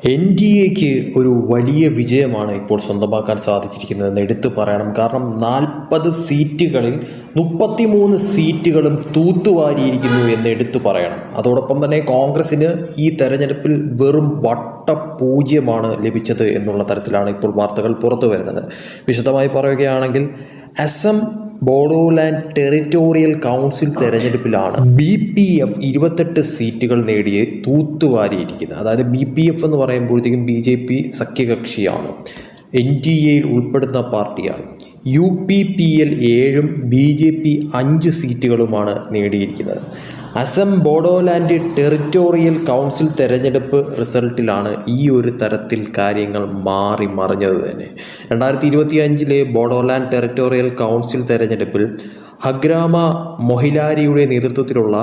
N D എക്ക് ഒരു വലിയ വിജയമാണ് ഇപ്പോൾ സ്വന്തമാക്കാൻ സാധിച്ചിരിക്കുന്നതെന്ന് എടുത്തു പറയണം. കാരണം നാൽപ്പത് സീറ്റുകളിൽ മുപ്പത്തിമൂന്ന് സീറ്റുകളും തൂത്തുവാരിയിരിക്കുന്നു എന്ന് എടുത്തു പറയണം. അതോടൊപ്പം തന്നെ കോൺഗ്രസിന് ഈ തെരഞ്ഞെടുപ്പിൽ വെറും വട്ടപൂജ്യമാണ് ലഭിച്ചത് എന്നുള്ള തരത്തിലാണ് ഇപ്പോൾ വാർത്തകൾ പുറത്തു വരുന്നത് വിശദമായി പറയുകയാണെങ്കിൽ അസം ബോഡോലാൻഡ് ടെറിറ്റോറിയൽ കൗൺസിൽ തെരഞ്ഞെടുപ്പിലാണ് ബി പി എഫ് ഇരുപത്തെട്ട് സീറ്റുകൾ നേടിയ തൂത്തുവാരിയിരിക്കുന്നത്. അതായത് ബി പി എഫ് എന്ന് പറയുമ്പോഴത്തേക്കും ബി ജെ പി സഖ്യകക്ഷിയാണ്. എൻ ഡി എയിൽ ഉൾപ്പെടുന്ന പാർട്ടിയാണ്. യു പി പി എൽ ഏഴും ബി ജെ പി അഞ്ച് സീറ്റുകളുമാണ് നേടിയിരിക്കുന്നത്. അസം ബോഡോലാൻഡ് ടെറിറ്റോറിയൽ കൗൺസിൽ തെരഞ്ഞെടുപ്പ് റിസൾട്ടിലാണ് ഈ ഒരു തരത്തിൽ കാര്യങ്ങൾ മാറി മറിഞ്ഞത് തന്നെ. രണ്ടായിരത്തി ഇരുപത്തി അഞ്ചിലെ ബോഡോലാൻഡ് ടെറിറ്റോറിയൽ കൗൺസിൽ തെരഞ്ഞെടുപ്പിൽ ഹഗ്രാമ മൊഹിലാരിയുടെ നേതൃത്വത്തിലുള്ള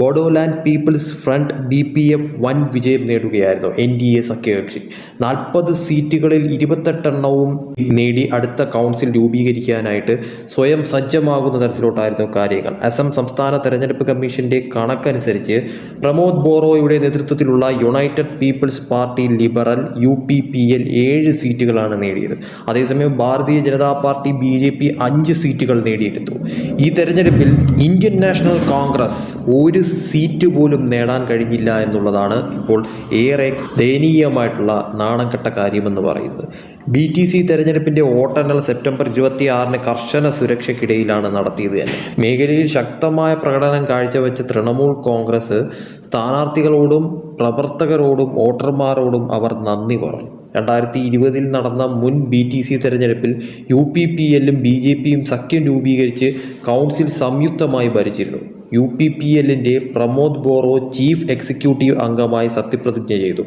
Bodoland people's front B P F വൻ വിജയം നേടുകയായിരുന്നു എൻ ഡി എ സഖ്യകക്ഷി. നാൽപ്പത് സീറ്റുകളിൽ ഇരുപത്തെട്ടെണ്ണവും നേടി അടുത്ത കൗൺസിൽ രൂപീകരിക്കാനായിട്ട് സ്വയം സജ്ജമാകുന്ന തരത്തിലോട്ടായിരുന്നു കാര്യങ്ങൾ. അസം സംസ്ഥാന തെരഞ്ഞെടുപ്പ് കമ്മീഷന്റെ കണക്കനുസരിച്ച് പ്രമോദ് ബോറോയുടെ നേതൃത്വത്തിലുള്ള united people's party liberal U P P L ഏഴ് സീറ്റുകളാണ് നേടിയത്. അതേസമയം Bharatiya Janata party B J P അഞ്ച് സീറ്റുകൾ നേടിയെടുത്തു. ഈ തെരഞ്ഞെടുപ്പിൽ ഇന്ത്യൻ നാഷണൽ കോൺഗ്രസ് ഒരു സീറ്റ് പോലും നേടാൻ കഴിഞ്ഞില്ല എന്നുള്ളതാണ് ഇപ്പോൾ ഏറെ ദയനീയമായിട്ടുള്ള നാണംകെട്ട കാര്യമെന്ന് പറയുന്നത്. ബി ടി സി തെരഞ്ഞെടുപ്പിന്റെ വോട്ടെണ്ണൽ സെപ്റ്റംബർ ഇരുപത്തി ആറിന് കർശന സുരക്ഷയ്ക്കിടയിലാണ് നടത്തിയത് തന്നെ. മേഖലയിൽ ശക്തമായ പ്രകടനം കാഴ്ചവെച്ച തൃണമൂൽ കോൺഗ്രസ് സ്ഥാനാർത്ഥികളോടും പ്രവർത്തകരോടും വോട്ടർമാരോടും അവർ നന്ദി പറഞ്ഞു. രണ്ടായിരത്തി ഇരുപതിൽ നടന്ന മുൻ ബി ടി സി തെരഞ്ഞെടുപ്പിൽ യു പി പി എല്ലും ബി ജെ പിയും സഖ്യം രൂപീകരിച്ച് കൗൺസിൽ സംയുക്തമായി ഭരിച്ചിരുന്നു. യു പി പി എല്ലിന്റെ പ്രമോദ് ബോറോ ചീഫ് എക്സിക്യൂട്ടീവ് അംഗമായി സത്യപ്രതിജ്ഞ ചെയ്തു.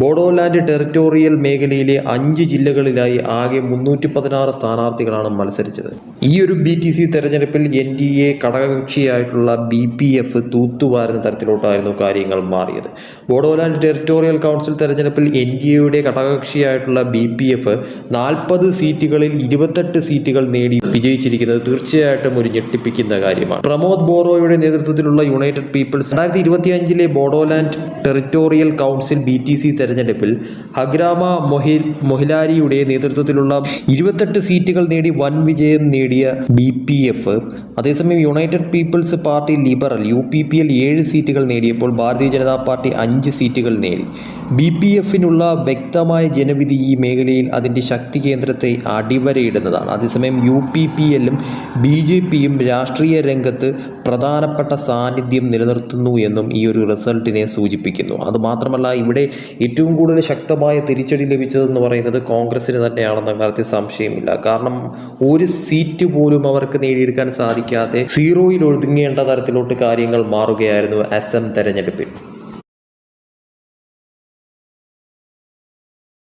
ബോഡോലാൻഡ് ടെറിറ്റോറിയൽ മേഖലയിലെ അഞ്ച് ജില്ലകളിലായി ആകെ മുന്നൂറ്റി പതിനാറ് സ്ഥാനാർത്ഥികളാണ് മത്സരിച്ചത്. ഈ ഒരു ബി ടി സി തെരഞ്ഞെടുപ്പിൽ എൻ ഡി എ ഘടകകക്ഷിയായിട്ടുള്ള ബി പി എഫ് തൂത്തുവാരുന്ന തരത്തിലോട്ടായിരുന്നു കാര്യങ്ങൾ മാറിയത്. ബോഡോലാൻഡ് ടെറിറ്റോറിയൽ കൗൺസിൽ തെരഞ്ഞെടുപ്പിൽ എൻ ഡി എയുടെ ഘടകകക്ഷിയായിട്ടുള്ള ബി പി എഫ് നാൽപ്പത് സീറ്റുകളിൽ ഇരുപത്തെട്ട് സീറ്റുകൾ നേടി വിജയിച്ചിരിക്കുന്നത് തീർച്ചയായിട്ടും ഒരു ഞെട്ടിപ്പിക്കുന്ന കാര്യമാണ്. പ്രമോദ് ബോറോയുടെ നേതൃത്വത്തിലുള്ള യുണൈറ്റഡ് പീപ്പിൾസ് രണ്ടായിരത്തി ഇരുപത്തിയഞ്ചിലെ Bodoland territorial council B T C തെരഞ്ഞെടുപ്പിൽ ഹഗ്രാമ മൊഹി മൊഹിലാരിയുടെ നേതൃത്വത്തിലുള്ള ഇരുപത്തെട്ട് സീറ്റുകൾ നേടി വൻ വിജയം നേടിയ ബി പി എഫ്. അതേസമയം united people's party liberal U P P L ഏഴ് സീറ്റുകൾ നേടിയപ്പോൾ ഭാരതീയ ജനതാ പാർട്ടി അഞ്ച് സീറ്റുകൾ നേടി. ബി പി എഫിനുള്ള വ്യക്തമായ ജനവിധി ഈ മേഖലയിൽ അതിന്റെ ശക്തി കേന്ദ്രത്തെ അടിവരയിടുന്നതാണ്. അതേസമയം യു പി പി എല്ലും ബി ജെ പിയും രാഷ്ട്രീയ രംഗത്ത് പ്രധാനപ്പെട്ട സാന്നിധ്യം നിലനിർത്തുന്നു എന്നും ഈ ഒരു റിസൾട്ടിനെ സൂചിപ്പിക്കുന്നു. അതുമാത്രമല്ല ഇവിടെ ഏറ്റവും കൂടുതൽ ശക്തമായ തിരിച്ചടി ലഭിച്ചതെന്ന് പറയുന്നത് കോൺഗ്രസ്സിന് തന്നെയാണെന്ന കാര്യത്തിൽ സംശയമില്ല കാരണം ഒരു സീറ്റ് പോലും അവർക്ക് നേടിയെടുക്കാൻ സാധിക്കാതെ സീറോയിൽ ഒതുങ്ങേണ്ട തരത്തിലോട്ട് കാര്യങ്ങൾ മാറുകയായിരുന്നു അസം തെരഞ്ഞെടുപ്പിൽ.